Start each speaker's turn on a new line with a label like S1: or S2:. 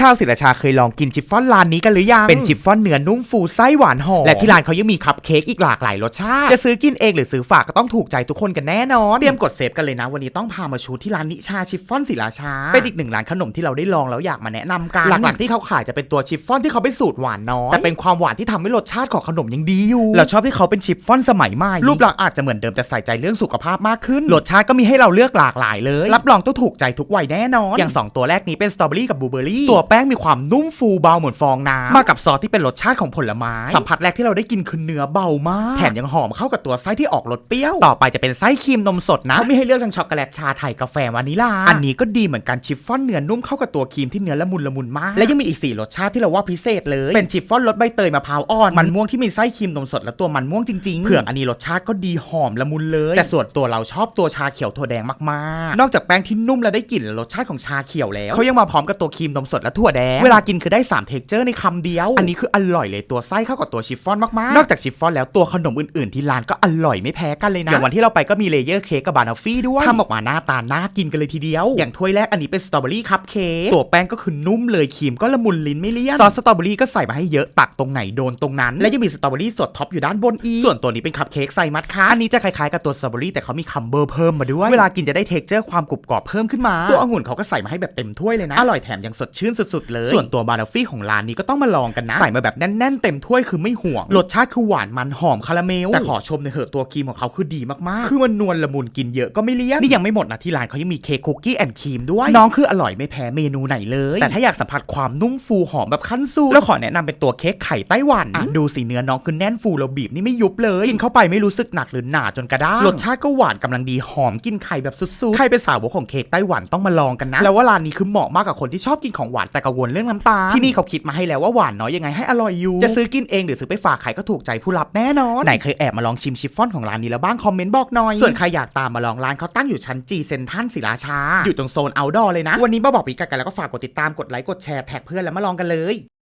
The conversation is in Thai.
S1: ชาวศิลาชาเคยลองกินชิฟฟ่อนร้านนี้กันหรือยัง เป็นชิฟฟ่อนเนื้อนุ่มฟูไส้หวานหอม และที่ร้านเขายังมีคัพเค้กอีกหลากหลายรสชาติ จะซื้อกินเองหรือซื้อฝากก็ต้องถูกใจทุกคนกันแน่นอน เตรียมกดเซฟกันเลยนะ วันนี้ต้องพามาชูที่ร้านนิชาชิฟฟ่อนศิลาชา เป็นอีกหนึ่งร้านขนมที่เราได้ลองแล้วอยากมาแนะนำกัน หลักๆที่เขาขายจะเป็นตัวชิฟฟ่อนที่เขาเป็นสูตรหวานน้อย แต่เป็นความหวานที่ทำให้รสชาติของขนมยังดีอยู่ เราชอบที่เขาเป็นชิฟฟ่อนสมัยใหม่ รูปลักษณ์อาจจะเหมือนเดิมแต่ใส่ใจเรื่องสุขภาพมากขึ้น รสชาติก็มีให้เราเลือกหลากหลายเลย รับรองต้องถูกใจทุกวัยแน่นอน อย่างสองตัวแรกนี้เป็นสตรอเบอรี่กับบลูเบอร์รี่ตัวแป้งมีความนุ่มฟูเบาเหมือนฟองน้ำมากับซอสที่เป็นรสชาติของผลไม้ สัมผัสแรกที่เราได้กินคือเนื้อเบามาก แถมยังหอมเข้ากับตัวไส้ที่ออกรสเปรี้ยว ต่อไปจะเป็นไส้ครีมนมสดนะเขามีให้เลือกทั้งช็อกโกแลตชาไทยกาแฟวานิลา อันนี้ก็ดีเหมือนกันชิฟฟ่อนเนื้อนุ่มเข้ากับตัวครีมที่เนื้อละมุนละมุนมาก และยังมีอีกสี่รสชาติที่เราว่าพิเศษเลย เป็นชิฟฟ่อนรสใบเตยมะพร้าวอ่อน มันม่วงที่มีไส้ครีมนมสดและตัวมันม่วงจริงๆเผือกอันนี้รสชาติก็ดีหอมละมุนเลย แต่ส่วนตัวเราชอบตัวชาเขียวถั่วแดงมากๆ นอกจากแป้งที่นุ่มและได้กลิ่นและรสชาติของชาเขียวแล้วเขายังมาพร้อมกับตัวครีมนมสดและถั่วแดง เวลากินคือได้3เท็กเจอร์ในคำเดียว อันนี้คืออร่อยเลยตัวไส้เข้ากับตัวชิฟฟ่อนมากๆ นอกจากชิฟฟ่อนแล้วตัวขนมอื่นๆที่ร้านก็อร่อยไม่แพ้กันเลยนะอย่างวันที่เราไปก็มีเลเยอร์เค้กกับบานอฟฟี่ด้วยทำออกมาหน้าตาน่ากินกันเลยทีเดียว อย่างถ้วยแรกอันนี้เป็นสตรอเบอรี่คัพเค้กตัวแป้งก็คือนุ่มเลยครีมก็ละมุนลิ้นไม่เลี่ยนซอสสตรอเบอรี่ก็ใส่มาให้เยอะตักตรงไหนโดนตรงนั้น และยังมีสตรอเบอรี่สดท็อปอยู่ด้านบนอีกส่วนตัวนี้เป็นคัพเค้กใส่มัดค่ะอันนี้จะคล้ายๆกับตัวสตรอเบอรี่แต่เขามีคัมเบอร์เพิ่มมาด้วยเวลากินจะได้เท็กเจอร์ความกรุบกรอบเพิ่มขึ้นมา ตัวองุ่นเขาก็ใส่มาให้แบบเต็มถ้วยเลยนะอร่อยแถมยังสดชื่นสุดๆเลย ส่วนตัวบานอฟฟี่ของร้านนี้ก็ต้องมาลองกันนะ ใส่มาแบบแน่นๆเต็มถ้วยคือไม่ห่วง รสชาติคือหวานมันหอมคาราเมล แต่ขอชมในอยเหอะตัวครีมของเขาคือดีมากๆ คือมันนวลละมุนกินเยอะก็ไม่เลี่ยน นี่ยังไม่หมดนะที่ร้านเขายังมีเค้กคุกกี้แอนด์ครีมด้วย น้องคืออร่อยไม่แพ้เมนูไหนเลย แต่ถ้าอยากสัมผัสความนุ่มฟูหอมแบบขั้นสุดแล้วขอแนะนำเป็นตัวเค้กไข่ไต้หวันอะดูสิเนื้อน้องคือแน่นฟูเราบีบนี่ไม่ยุบเลยกินเข้าไปไม่รู้สึกหนักหรือหนาจนกระด้างรสชาติก็หวานกำลังดีหอมกินไข่แบบสุดๆใครเป็นสาวกของเค้กไต้หวันต้องมาลองกันนะแล้วว่าร้านนี้คือเหมาะมากกับคนที่ชอบกินของหวานแต่กังวลเรื่องน้ำตาลที่นี่เขาคิดมาให้แล้วว่าหวานน้อยยังไงให้อร่อยอยู่ จะซื้อกินเองหรือซื้อไปฝากใครก็ถูกใจผู้รับแน่นอนไหนเคยแอบมาลองชิมชิฟฟ่อนของร้านนี้แล้วบ้างคอมเมนต์บอกหน่อยส่วนใครอยากตามมาลองร้านเขาตั้งอยู่ชั้นจีเซนทันศิลาชาอยู่ตรงโซนเอาดอร์เลยนะ วันนี้มาบอกปีกันแล้วก็ฝากกดติดตามกดไลค์กดแชร์แท็กเพื่อนแล้วมาลองกันเลย